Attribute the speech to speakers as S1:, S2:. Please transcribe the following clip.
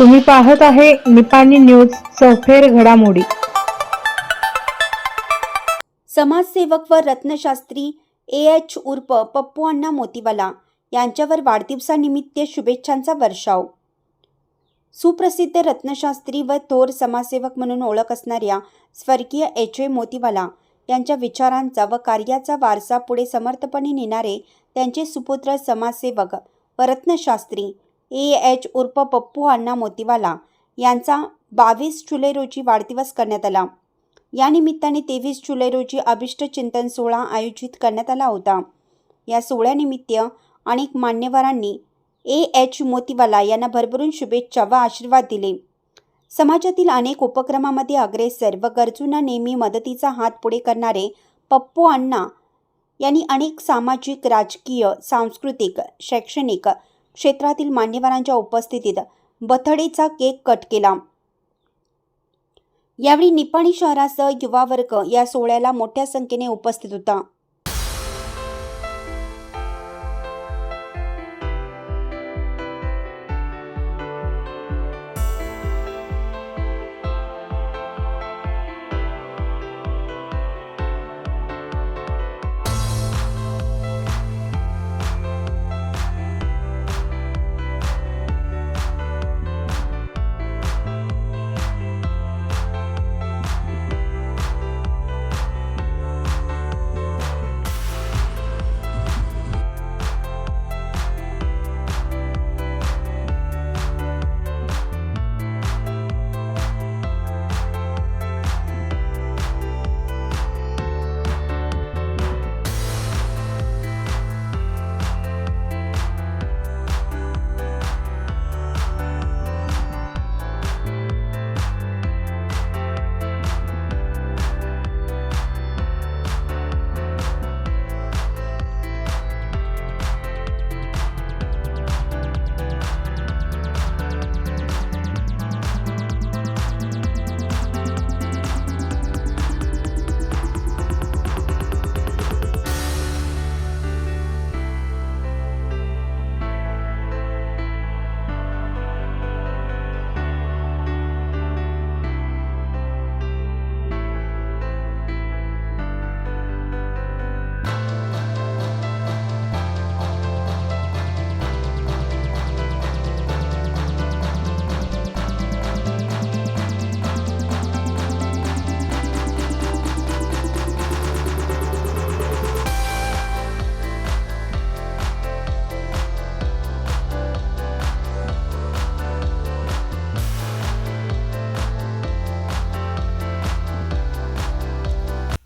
S1: तुम्ही पाहत आहे निपाणी न्यूज सफेर घडामोडी.
S2: समाजसेवक व रत्नशास्त्री ए एच उर्फ पप्पू अण्णा मोतीवाला यांच्यावर वाढदिवसानिमित्त शुभेच्छांचा वर्षाव. सुप्रसिद्ध रत्नशास्त्री व थोर समाजसेवक म्हणून ओळख असणाऱ्या स्वर्गीय एच ए मोतीवाला यांच्या विचारांचा व कार्याचा वारसा पुढे समर्थपणे नेणारे त्यांचे सुपुत्र समाजसेवक व रत्नशास्त्री ए. एच. उर्फ पप्पू अण्णा मोतीवाला यांचा बावीस जुलै रोजी वाढदिवस करण्यात आला. या निमित्ताने तेवीस जुलै रोजी अभिष्ट चिंतन सोहळा आयोजित करण्यात आला होता. या सोहळ्यानिमित्त अनेक मान्यवरांनी ए. एच. मोतीवाला यांना भरभरून शुभेच्छा व आशीर्वाद दिले. समाजातील अनेक उपक्रमामध्ये अग्रेसर व गरजूंना नेहमी मदतीचा हात पुढे करणारे पप्पू अण्णा यांनी अनेक सामाजिक राजकीय सांस्कृतिक शैक्षणिक क्षेत्रातील मान्यवरांच्या उपस्थितीत बथडेचा केक कट केला. यावेळी निपाणी शहरासह युवा वर्ग या सोहळ्याला मोठ्या संख्येने उपस्थित होता.